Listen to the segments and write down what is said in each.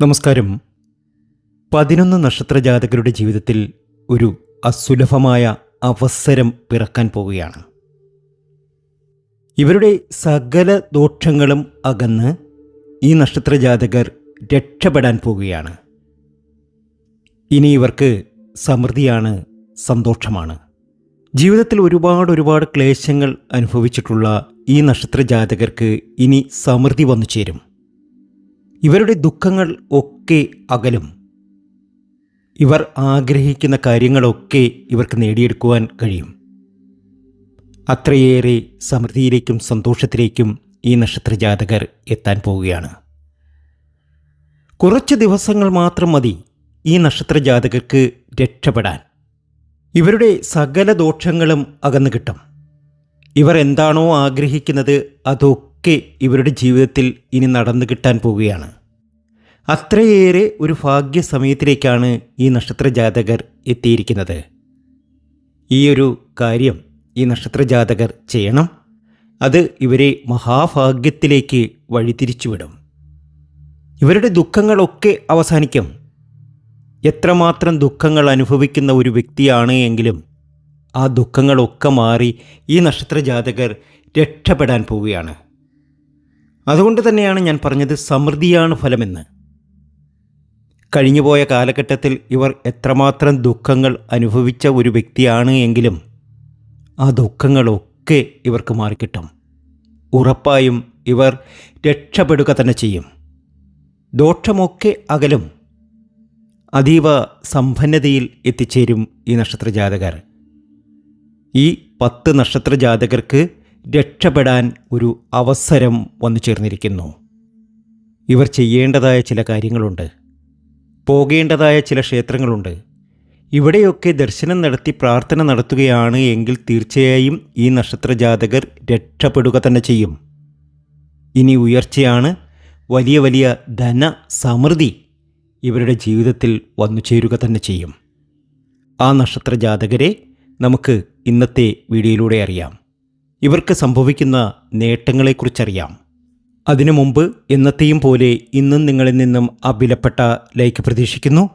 നമസ്കാരം. പതിനൊന്ന് നക്ഷത്ര ജാതകരുടെ ജീവിതത്തിൽ ഒരു അസുലഭമായ അവസരം പിറക്കാൻ പോവുകയാണ്. ഇവരുടെ സകല ദോഷങ്ങളും അകന്ന് ഈ നക്ഷത്ര ജാതകർ രക്ഷപ്പെടാൻ പോവുകയാണ്. ഇനി ഇവർക്ക് സമൃദ്ധിയാണ് സന്തോഷമാണ്. ജീവിതത്തിൽ ഒരുപാട് ഒരുപാട് ക്ലേശങ്ങൾ അനുഭവിച്ചിട്ടുള്ള ഈ നക്ഷത്ര ജാതകർക്ക് ഇനി സമൃദ്ധി വന്നു ചേരും. ഇവരുടെ ദുഃഖങ്ങൾ ഒക്കെ അകലും. ഇവർ ആഗ്രഹിക്കുന്ന കാര്യങ്ങളൊക്കെ ഇവർക്ക് നേടിയെടുക്കുവാൻ കഴിയും. അത്രയേറെ സമൃദ്ധിയിലേക്കും സന്തോഷത്തിലേക്കും ഈ നക്ഷത്ര ജാതകർ എത്താൻ പോവുകയാണ്. കുറച്ച് ദിവസങ്ങൾ മാത്രം മതി ഈ നക്ഷത്ര ജാതകർക്ക് രക്ഷപ്പെടാൻ. ഇവരുടെ സകല ദോഷങ്ങളും അകന്നു കിട്ടും. ഇവർ എന്താണോ ആഗ്രഹിക്കുന്നത് അതൊക്കെ ഇവരുടെ ജീവിതത്തിൽ ഇനി നടന്നു കിട്ടാൻ പോവുകയാണ്. അത്രയേറെ ഒരു ഭാഗ്യ സമയത്തിലേക്കാണ് ഈ നക്ഷത്ര ജാതകർ എത്തിയിരിക്കുന്നത്. ഈ ഒരു കാര്യം ഈ നക്ഷത്ര ജാതകർ ചെയ്യണം. അത് ഇവരെ മഹാഭാഗ്യത്തിലേക്ക് വഴിതിരിച്ചുവിടും. ഇവരുടെ ദുഃഖങ്ങളൊക്കെ അവസാനിക്കും. എത്രമാത്രം ദുഃഖങ്ങൾ അനുഭവിക്കുന്ന ഒരു വ്യക്തിയാണ് എങ്കിലും ആ ദുഃഖങ്ങളൊക്കെ മാറി ഈ നക്ഷത്ര ജാതകർ രക്ഷപ്പെടാൻ പോവുകയാണ്. അതുകൊണ്ട് തന്നെയാണ് ഞാൻ പറഞ്ഞത് സമൃദ്ധിയാണ് ഫലമെന്ന്. കഴിഞ്ഞുപോയ കാലഘട്ടത്തിൽ ഇവർ എത്രമാത്രം ദുഃഖങ്ങൾ അനുഭവിച്ച ഒരു വ്യക്തിയാണ് എങ്കിലും ആ ദുഃഖങ്ങളൊക്കെ ഇവർക്ക് മാറിക്കിട്ടും. ഉറപ്പായും ഇവർ രക്ഷപ്പെടുക തന്നെ ചെയ്യും. ദോഷമൊക്കെ അകലും. അതീവ സമ്പന്നതയിൽ എത്തിച്ചേരും ഈ നക്ഷത്ര ജാതകർ ഈ പത്ത് നക്ഷത്ര ജാതകർക്ക് രക്ഷപ്പെടാൻ ഒരു അവസരം വന്നു ചേർന്നിരിക്കുന്നു. ഇവർ ചെയ്യേണ്ടതായ ചില കാര്യങ്ങളുണ്ട്. പോകേണ്ടതായ ചില ക്ഷേത്രങ്ങളുണ്ട്. ഇവിടെയൊക്കെ ദർശനം നടത്തി പ്രാർത്ഥന നടത്തുകയാണ് എങ്കിൽ തീർച്ചയായും ഈ നക്ഷത്ര ജാതകർ രക്ഷപ്പെടുക തന്നെ ചെയ്യും. ഇനി ഉയർച്ചയാണ്. വലിയ വലിയ ധന സമൃദ്ധി ഇവരുടെ ജീവിതത്തിൽ വന്നു ചേരുക തന്നെ ചെയ്യും. ആ നക്ഷത്ര ജാതകരെ നമുക്ക് ഇന്നത്തെ വീഡിയോയിലൂടെ അറിയാം. ഇവർക്ക് സംഭവിക്കുന്ന നേട്ടങ്ങളെക്കുറിച്ചറിയാം. അതിനു മുമ്പ് എന്നത്തെയും പോലെ ഇന്നും നിങ്ങളിൽ നിന്നും ആ വിലപ്പെട്ട ലൈക്ക് പ്രതീക്ഷിക്കുന്നു.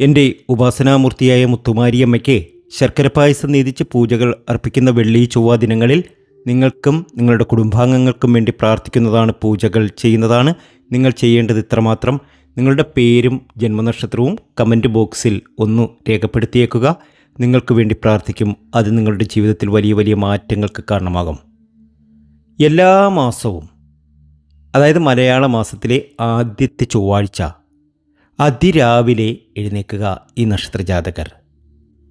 എന്റെ ഉപാസനാമൂർത്തിയായ മുത്തുമാരിയമ്മയ്ക്ക് ശർക്കര പായസം നീതിച്ച് പൂജകൾ അർപ്പിക്കുന്ന വെള്ളി ചൊവ്വ ദിനങ്ങളിൽ നിങ്ങൾക്കും നിങ്ങളുടെ കുടുംബാംഗങ്ങൾക്കും വേണ്ടി പ്രാർത്ഥിക്കുന്നതാണ് പൂജകൾ ചെയ്യുന്നതാണ്. നിങ്ങൾ ചെയ്യേണ്ടത് ഇത്രമാത്രം. നിങ്ങളുടെ പേരും ജന്മനക്ഷത്രവും കമന്റ് ബോക്സിൽ ഒന്ന് രേഖപ്പെടുത്തിയേക്കുക. നിങ്ങൾക്ക് വേണ്ടി പ്രാർത്ഥിക്കും. അത് നിങ്ങളുടെ ജീവിതത്തിൽ വലിയ വലിയ മാറ്റങ്ങൾക്ക് കാരണമാകും. എല്ലാ മാസവും അതായത് മലയാള മാസത്തിലെ ആദ്യത്തെ ചൊവ്വാഴ്ച അതിരാവിലെ എഴുന്നേക്കുക ഈ നക്ഷത്രജാതകർ.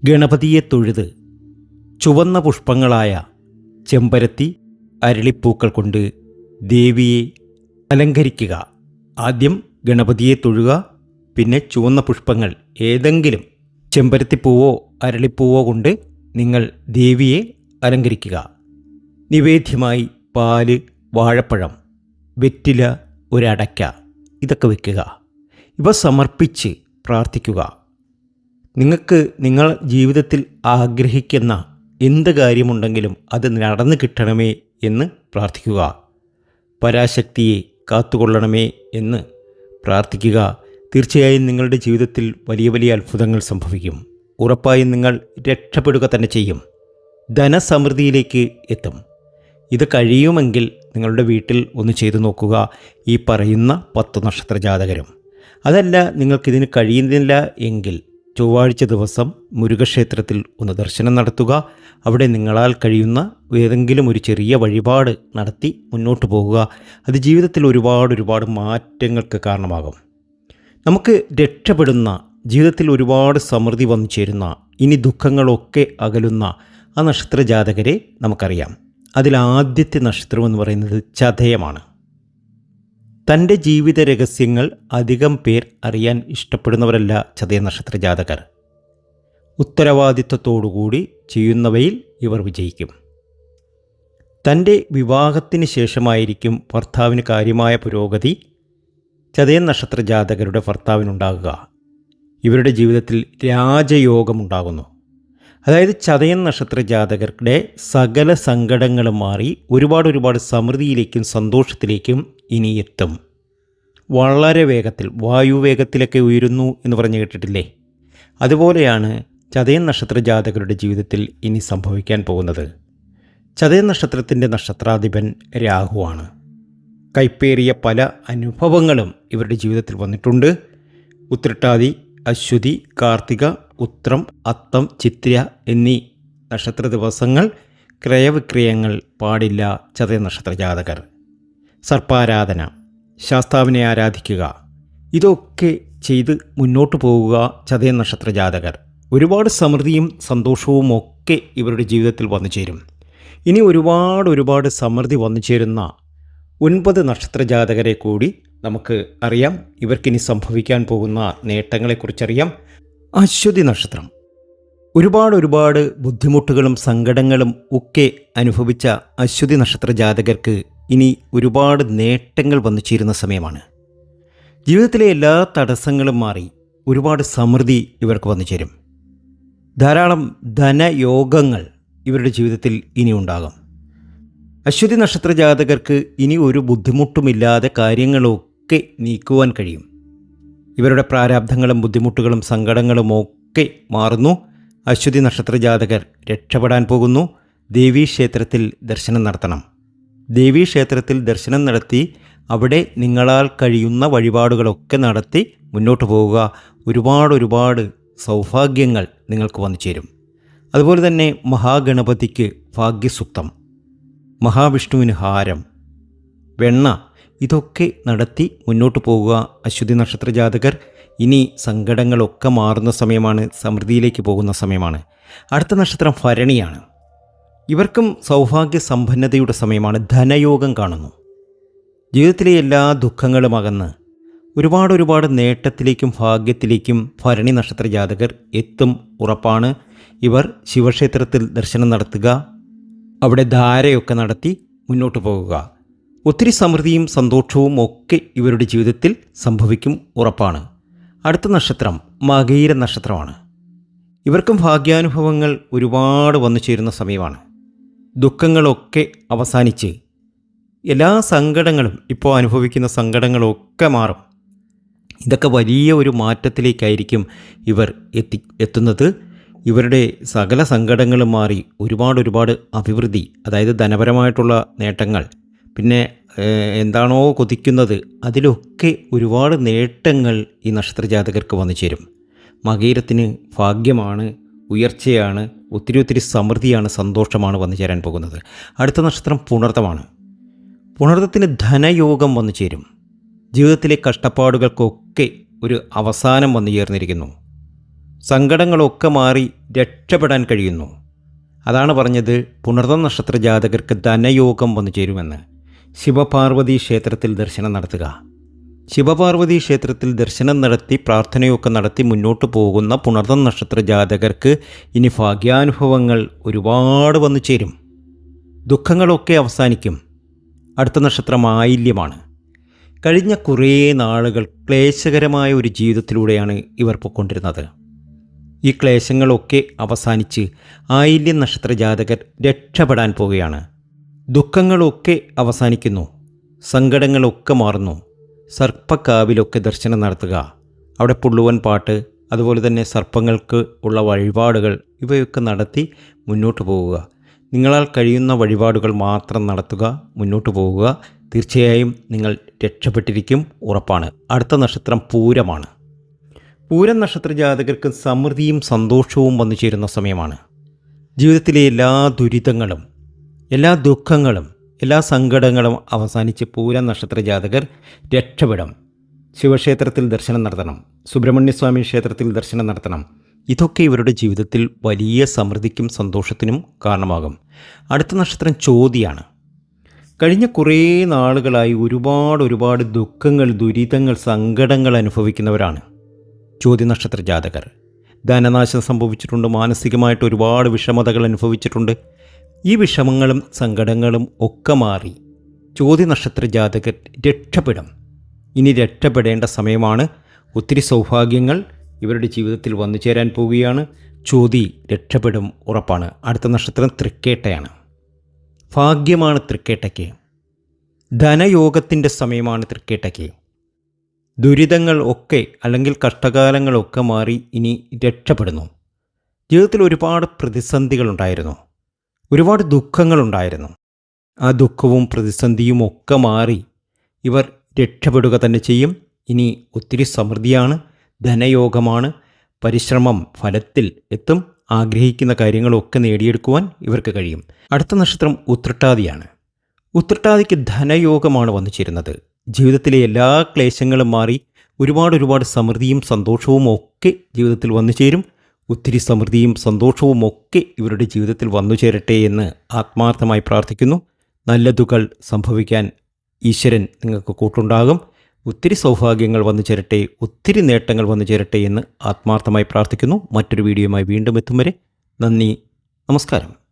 ഗണപതിയെ തൊഴുത് ചുവന്ന പുഷ്പങ്ങളായ ചെമ്പരത്തി അരളിപ്പൂക്കൾ കൊണ്ട് ദേവിയെ അലങ്കരിക്കുക. ആദ്യം ഗണപതിയെ തൊഴുക പിന്നെ ചുവന്ന പുഷ്പങ്ങൾ ഏതെങ്കിലും ചെമ്പരത്തിപ്പൂവോ അരളിപ്പൂവോ കൊണ്ട് നിങ്ങൾ ദേവിയെ അലങ്കരിക്കുക. നിവേദ്യമായി പാൽ വാഴപ്പഴം വെറ്റില ഒരടയ്ക്ക ഇതൊക്കെ വെക്കുക. ഇവ സമർപ്പിച്ച് പ്രാർത്ഥിക്കുക. നിങ്ങൾക്ക് നിങ്ങൾ ജീവിതത്തിൽ ആഗ്രഹിക്കുന്ന എന്ത് കാര്യമുണ്ടെങ്കിലും അത് നടന്നു കിട്ടണമേ എന്ന് പ്രാർത്ഥിക്കുക. പരാശക്തിയെ കാത്തുകൊള്ളണമേ എന്ന് പ്രാർത്ഥിക്കുക. തീർച്ചയായും നിങ്ങളുടെ ജീവിതത്തിൽ വലിയ വലിയ അത്ഭുതങ്ങൾ സംഭവിക്കും. ഉറപ്പായും നിങ്ങൾ രക്ഷപ്പെടുക തന്നെ ചെയ്യും. ധനസമൃദ്ധിയിലേക്ക് എത്തും. ഇത് കഴിയുമെങ്കിൽ നിങ്ങളുടെ വീട്ടിൽ ഒന്ന് ചെയ്തു നോക്കുക ഈ പറയുന്ന പത്ത് നക്ഷത്ര ജാതകരും. അതല്ല നിങ്ങൾക്കിതിന് കഴിയുന്നില്ല എങ്കിൽ ചൊവ്വാഴ്ച ദിവസം മുരുകക്ഷേത്രത്തിൽ ഒന്ന് ദർശനം നടത്തുക. അവിടെ നിങ്ങളാൽ കഴിയുന്ന ഏതെങ്കിലും ഒരു ചെറിയ വഴിപാട് നടത്തി മുന്നോട്ട് പോകുക. അത് ജീവിതത്തിൽ ഒരുപാട് ഒരുപാട് മാറ്റങ്ങൾക്ക് കാരണമാകും. നമുക്ക് രക്ഷപ്പെടുന്ന ജീവിതത്തിൽ ഒരുപാട് സമൃദ്ധി വന്നു ചേരുന്ന ഇനി ദുഃഖങ്ങളൊക്കെ അകലുന്ന ആ നക്ഷത്ര ജാതകരെ നമുക്കറിയാം. അതിൽ ആദ്യത്തെ നക്ഷത്രം എന്ന് പറയുന്നത് ചതയമാണ്. തന്റെ ജീവിത രഹസ്യങ്ങൾ അധികം പേർ അറിയാൻ ഇഷ്ടപ്പെടുന്നവരല്ല ചതയ നക്ഷത്ര ജാതകർ ഉത്തരവാദിത്വത്തോടുകൂടി ചെയ്യുന്നവയിൽ ഇവർ വിജയിക്കും. തന്റെ വിവാഹത്തിന് ശേഷമായിരിക്കും ഭർത്താവിന് കാര്യമായ പുരോഗതി ചതയ നക്ഷത്ര ജാതകരുടെ ഭർത്താവിനുണ്ടാകുക. ഇവരുടെ ജീവിതത്തിൽ രാജയോഗമുണ്ടാകുന്നു അതായത് ചതയൻ നക്ഷത്ര ജാതകരുടെ സകല സങ്കടങ്ങളും മാറി ഒരുപാട് ഒരുപാട് സമൃദ്ധിയിലേക്കും സന്തോഷത്തിലേക്കും ഇനി എത്തും. വളരെ വേഗത്തിൽ വായുവേഗത്തിലൊക്കെ ഉയരുന്നു എന്ന് പറഞ്ഞ് കേട്ടിട്ടില്ലേ? അതുപോലെയാണ് ചതയൻ നക്ഷത്ര ജാതകരുടെ ജീവിതത്തിൽ ഇനി സംഭവിക്കാൻ പോകുന്നത്. ചതയൻ നക്ഷത്രത്തിന്റെ നക്ഷത്രാധിപൻ രാഹുവാണ് കൈപ്പേറിയ പല അനുഭവങ്ങളും ഇവരുടെ ജീവിതത്തിൽ വന്നിട്ടുണ്ട്. ഉത്രട്ടാതി അശ്വതി കാർത്തിക ഉത്രം അത്തം ചിത്ര എന്നീ നക്ഷത്ര ദിവസങ്ങൾ ക്രയവിക്രയങ്ങൾ പാടില്ല ചതയ നക്ഷത്ര ജാതകർ. സർപ്പാരാധന ശാസ്താവിനെ ആരാധിക്കുക. ഇതൊക്കെ ചെയ്ത് മുന്നോട്ട് പോവുക ചതയ നക്ഷത്ര ജാതകർ. ഒരുപാട് സമൃദ്ധിയും സന്തോഷവും ഒക്കെ ഇവരുടെ ജീവിതത്തിൽ വന്നു ചേരും. ഇനി ഒരുപാട് ഒരുപാട് സമൃദ്ധി വന്നു ചേരുന്ന ഒൻപത് നക്ഷത്ര ജാതകരെ കൂടി നമുക്ക് അറിയാം. ഇവർക്കിനി സംഭവിക്കാൻ പോകുന്ന നേട്ടങ്ങളെക്കുറിച്ചറിയാം. അശ്വതി നക്ഷത്രം. ഒരുപാട് ഒരുപാട് ബുദ്ധിമുട്ടുകളും സങ്കടങ്ങളും ഒക്കെ അനുഭവിച്ച അശ്വതി നക്ഷത്ര ജാതകർക്ക് ഇനി ഒരുപാട് നേട്ടങ്ങൾ വന്നു ചേരുന്ന സമയമാണ്. ജീവിതത്തിലെ എല്ലാ തടസ്സങ്ങളും മാറി ഒരുപാട് സമൃദ്ധി ഇവർക്ക് വന്നു ചേരും. ധാരാളം ധനയോഗങ്ങൾ ഇവരുടെ ജീവിതത്തിൽ ഇനി ഉണ്ടാകും. അശ്വതി നക്ഷത്ര ജാതകർക്ക് ഇനി ഒരു ബുദ്ധിമുട്ടുമില്ലാതെ കാര്യങ്ങളൊക്കെ നീക്കുവാൻ കഴിയും. ഇവരുടെ പ്രാരാബ്ധങ്ങളും ബുദ്ധിമുട്ടുകളും സങ്കടങ്ങളും ഒക്കെ മാറുന്നു. അശ്വതി നക്ഷത്ര ജാതകർ രക്ഷപ്പെടാൻ പോകുന്നു. ദേവീക്ഷേത്രത്തിൽ ദർശനം നടത്തണം. ദേവീക്ഷേത്രത്തിൽ ദർശനം നടത്തി അവിടെ നിങ്ങളാൽ കഴിയുന്ന വഴിപാടുകളൊക്കെ നടത്തി മുന്നോട്ട് പോവുക. ഒരുപാട് ഒരുപാട് സൗഭാഗ്യങ്ങൾ നിങ്ങൾക്ക് വന്നു ചേരും. അതുപോലെ തന്നെ മഹാഗണപതിക്ക് ഭാഗ്യസുക്തം. മഹാവിഷ്ണുവിന് ഹാരം. വെണ്ണ ഇതൊക്കെ നടത്തി മുന്നോട്ട് പോകുക അശ്വതി നക്ഷത്ര ജാതകർ. ഇനി സങ്കടങ്ങളൊക്കെ മാറുന്ന സമയമാണ് സമൃദ്ധിയിലേക്ക് പോകുന്ന സമയമാണ്. അടുത്ത നക്ഷത്രം ഭരണിയാണ്. ഇവർക്കും സൗഭാഗ്യ സമ്പന്നതയുടെ സമയമാണ് ധനയോഗം കാണുന്നു. ജീവിതത്തിലെ എല്ലാ ദുഃഖങ്ങളും അകന്ന് ഒരുപാട് ഒരുപാട് നേട്ടത്തിലേക്കും ഭാഗ്യത്തിലേക്കും ഭരണി നക്ഷത്ര ജാതകർ എത്തും ഉറപ്പാണ്. ഇവർ ശിവക്ഷേത്രത്തിൽ ദർശനം നടത്തുക അവിടെ ധാരയൊക്കെ നടത്തി മുന്നോട്ട് പോകുക. ഒത്തിരി സമൃദ്ധിയും സന്തോഷവും ഒക്കെ ഇവരുടെ ജീവിതത്തിൽ സംഭവിക്കും ഉറപ്പാണ്. അടുത്ത നക്ഷത്രം മകീര നക്ഷത്രമാണ്. ഇവർക്കും ഭാഗ്യാനുഭവങ്ങൾ ഒരുപാട് വന്നു ചേരുന്ന സമയമാണ്. ദുഃഖങ്ങളൊക്കെ അവസാനിച്ച് എല്ലാ സങ്കടങ്ങളും ഇപ്പോൾ അനുഭവിക്കുന്ന സങ്കടങ്ങളൊക്കെ മാറും. ഇതൊക്കെ വലിയ ഒരു മാറ്റത്തിലേക്കായിരിക്കും ഇവർ എത്തി എത്തുന്നത്. ഇവരുടെ സകല സങ്കടങ്ങളും മാറി ഒരുപാട് ഒരുപാട് അഭിവൃദ്ധി അതായത് ധനപരമായിട്ടുള്ള നേട്ടങ്ങൾ പിന്നെ എന്താണോ കൊതിക്കുന്നത് അതിലൊക്കെ ഒരുപാട് നേട്ടങ്ങൾ ഈ നക്ഷത്രജാതകർക്ക് വന്നു ചേരും. മകീരത്തിന് ഭാഗ്യമാണ് ഉയർച്ചയാണ് ഒത്തിരി ഒത്തിരി സമൃദ്ധിയാണ് സന്തോഷമാണ് വന്നു ചേരാൻ പോകുന്നത്. അടുത്ത നക്ഷത്രം പുണർത്തമാണ്. പുണർത്തത്തിന് ധനയോഗം വന്നു ചേരും. ജീവിതത്തിലെ കഷ്ടപ്പാടുകൾക്കൊക്കെ ഒരു അവസാനം വന്നു ചേർന്നിരിക്കുന്നു. സങ്കടങ്ങളൊക്കെ മാറി രക്ഷപ്പെടാൻ കഴിയുന്നു. അതാണ് പറഞ്ഞത് പുണർത്തം നക്ഷത്ര ജാതകർക്ക് ധനയോഗം വന്നു ചേരുമെന്ന്. ശിവപാർവതി ക്ഷേത്രത്തിൽ ദർശനം നടത്തുക. ശിവപാർവതി ക്ഷേത്രത്തിൽ ദർശനം നടത്തി പ്രാർത്ഥനയൊക്കെ നടത്തി മുന്നോട്ട് പോകുന്ന പുണർന്ന നക്ഷത്ര ജാതകർക്ക് ഇനി ഭാഗ്യാനുഭവങ്ങൾ ഒരുപാട് വന്നു ചേരും. ദുഃഖങ്ങളൊക്കെ അവസാനിക്കും. അടുത്ത നക്ഷത്രം ആയില്യമാണ്. കഴിഞ്ഞ കുറേ നാളുകൾ ക്ലേശകരമായ ഒരു ജീവിതത്തിലൂടെയാണ് ഇവർ പൊയ്ക്കൊണ്ടിരുന്നത്. ഈ ക്ലേശങ്ങളൊക്കെ അവസാനിച്ച് ആയില്യം നക്ഷത്ര ജാതകർ രക്ഷപ്പെടാൻ പോവുകയാണ്. ദുഃഖങ്ങളൊക്കെ അവസാനിക്കുന്നു. സങ്കടങ്ങളൊക്കെ മാറുന്നു. സർപ്പക്കാവിലൊക്കെ ദർശനം നടത്തുക. അവിടെ പുള്ളുവൻ പാട്ട് അതുപോലെ തന്നെ സർപ്പങ്ങൾക്ക് ഉള്ള വഴിപാടുകൾ ഇവയൊക്കെ നടത്തി മുന്നോട്ട് പോവുക. നിങ്ങളാൽ കഴിയുന്ന വഴിപാടുകൾ മാത്രം നടത്തുക മുന്നോട്ട് പോവുക. തീർച്ചയായും നിങ്ങൾ രക്ഷപ്പെട്ടിരിക്കും ഉറപ്പാണ്. അടുത്ത നക്ഷത്രം പൂരമാണ്. പൂരം നക്ഷത്ര ജാതകർക്ക് സമൃദ്ധിയും സന്തോഷവും വന്നു ചേരുന്ന സമയമാണ്. ജീവിതത്തിലെ എല്ലാ ദുരിതങ്ങളും എല്ലാ ദുഃഖങ്ങളും എല്ലാ സങ്കടങ്ങളും അവസാനിച്ച് പൂരം നക്ഷത്ര ജാതകർ രക്ഷപ്പെടും ശിവക്ഷേത്രത്തിൽ ദർശനം നടത്തണം. സുബ്രഹ്മണ്യസ്വാമി ക്ഷേത്രത്തിൽ ദർശനം നടത്തണം. ഇതൊക്കെ ഇവരുടെ ജീവിതത്തിൽ വലിയ സമൃദ്ധിക്കും സന്തോഷത്തിനും കാരണമാകും. അടുത്ത നക്ഷത്രം ചോതിയാണ്. കഴിഞ്ഞ കുറേ നാളുകളായി ഒരുപാട് ഒരുപാട് ദുഃഖങ്ങൾ ദുരിതങ്ങൾ സങ്കടങ്ങൾ അനുഭവിക്കുന്നവരാണ് ചോദ്യ നക്ഷത്ര ജാതകർ. ധനനാശം സംഭവിച്ചിട്ടുണ്ട് മാനസികമായിട്ട് ഒരുപാട് വിഷമതകൾ അനുഭവിച്ചിട്ടുണ്ട്. ഈ വിഷമങ്ങളും സങ്കടങ്ങളും ഒക്കെ മാറി ചോദ്യനക്ഷത്ര നക്ഷത്ര ജാതകർ രക്ഷപ്പെടും. ഇനി രക്ഷപ്പെടേണ്ട സമയമാണ്. ഒത്തിരി സൗഭാഗ്യങ്ങൾ ഇവരുടെ ജീവിതത്തിൽ വന്നു ചേരാൻ പോവുകയാണ്. ചോതി രക്ഷപ്പെടും ഉറപ്പാണ്. അടുത്ത നക്ഷത്രം തൃക്കേട്ടയാണ്. ഭാഗ്യമാണ് തൃക്കേട്ടയ്ക്ക്. ധനയോഗത്തിന്റെ സമയമാണ് തൃക്കേട്ടയ്ക്ക്. ദുരിതങ്ങൾ ഒക്കെ അല്ലെങ്കിൽ കഷ്ടകാലങ്ങളൊക്കെ മാറി ഇനി രക്ഷപ്പെടുന്നു. ജീവിതത്തിൽ ഒരുപാട് പ്രതിസന്ധികളുണ്ടായിരുന്നു. ഒരുപാട് ദുഃഖങ്ങളുണ്ടായിരുന്നു. ആ ദുഃഖവും പ്രതിസന്ധിയും ഒക്കെ മാറി ഇവർ രക്ഷപ്പെടുക തന്നെ ചെയ്യും. ഇനി ഒത്തിരി സമൃദ്ധിയാണ് ധനയോഗമാണ് പരിശ്രമം ഫലത്തിൽ എത്തും. ആഗ്രഹിക്കുന്ന കാര്യങ്ങളൊക്കെ നേടിയെടുക്കുവാൻ ഇവർക്ക് കഴിയും. അടുത്ത നക്ഷത്രം ഉത്രട്ടാതിയാണ്. ഉത്രട്ടാതിക്ക് ധനയോഗമാണ് വന്നു ചേരുന്നത് ജീവിതത്തിലെ എല്ലാ ക്ലേശങ്ങളും മാറി ഒരുപാട് ഒരുപാട് സമൃദ്ധിയും സന്തോഷവും ഒക്കെ ജീവിതത്തിൽ വന്നു ചേരും. ഒത്തിരി സമൃദ്ധിയും സന്തോഷവും ഒക്കെ ഇവരുടെ ജീവിതത്തിൽ വന്നു ചേരട്ടെ എന്ന് ആത്മാർത്ഥമായി പ്രാർത്ഥിക്കുന്നു. നല്ലതുകൾ സംഭവിക്കാൻ ഈശ്വരൻ നിങ്ങൾക്ക് കൂട്ടുണ്ടാകും. ഒത്തിരി സൗഭാഗ്യങ്ങൾ വന്നു ചേരട്ടെ ഒത്തിരി നേട്ടങ്ങൾ വന്നു ചേരട്ടെ എന്ന് ആത്മാർത്ഥമായി പ്രാർത്ഥിക്കുന്നു. മറ്റൊരു വീഡിയോയുമായി വീണ്ടും എത്തും വരെ നന്ദി നമസ്കാരം.